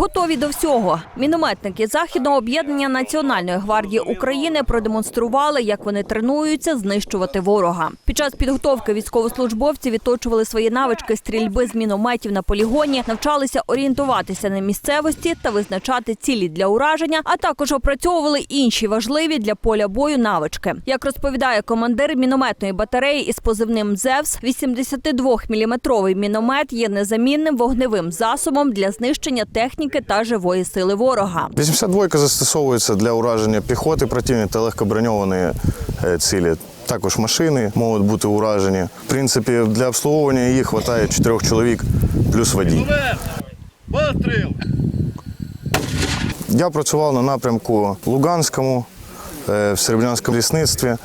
готові до всього. Мінометники західного об'єднання Національної гвардії України продемонстрували, як вони тренуються знищувати ворога. Під час підготовки військовослужбовці відточували свої навички стрільби з мінометів на полігоні, навчалися орієнтуватися на місцевості та визначати цілі для ураження, а також опрацьовували інші важливі для поля бою навички. Як розповідає командир мінометної батареї із позивним «Зевс», 82-мм міномет є незамінним вогневим засобом для знищення техніки та живої сили ворога. 82 застосовується для ураження піхоти противника та легкоброньованої е, цілі. Також машини можуть бути уражені. В принципі, для обслуговування їх вистачає чотирьох чоловік плюс водій. Постріл! Я працював на напрямку Луганському, е, в Серебрянському лісництві.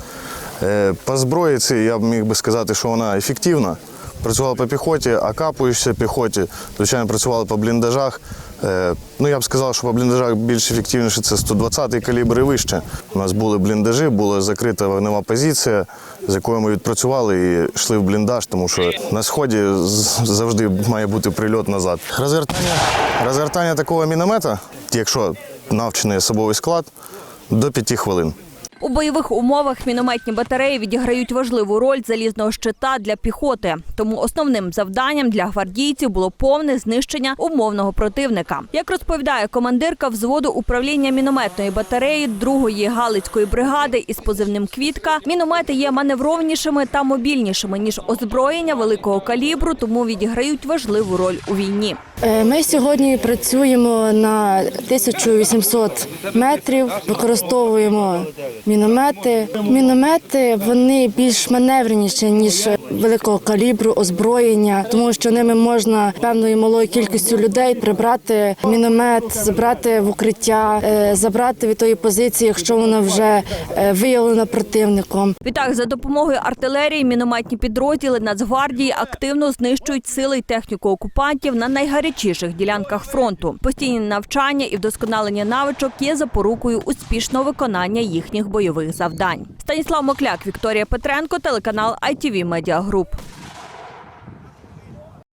Е, По зброї цій я міг би сказати, що вона ефективна. Працював по піхоті, а капуючися піхоті, звичайно, працювали по бліндажах. Е, Ну, я б сказав, що по бліндажах більш ефективніше це 120-й калібр і вище. У нас були бліндажі, була закрита вогнева позиція, з якою ми відпрацювали і йшли в бліндаж, тому що на сході завжди має бути прильот назад. Розвертання, розвертання такого міномета, якщо навчений особовий склад, до 5 хвилин. У бойових умовах мінометні батареї відіграють важливу роль залізного щита для піхоти. Тому основним завданням для гвардійців було повне знищення умовного противника. Як розповідає командирка взводу управління мінометної батареї 2-ї Галицької бригади із позивним Квітка, міномети є маневровнішими та мобільнішими ніж озброєння великого калібру, тому відіграють важливу роль у війні. Е, Ми сьогодні працюємо на 1800 метрів, використовуємо міномети. Міномети вони більш маневреніші ніж великого калібру, озброєння, тому що ними можна певною малою кількістю людей прибрати міномет, забрати в укриття, е, забрати від тої позиції, якщо вона вже е, виявлена противником. Відтак, за допомогою артилерії, мінометні підрозділи Нацгвардії активно знищують сили й техніку окупантів на найгарячіших ділянках фронту. Постійні навчання і вдосконалення навичок є запорукою успішного виконання їхніх бойових завдань. Станіслав Мокляк, Вікторія Петренко, телеканал ITV Media Group.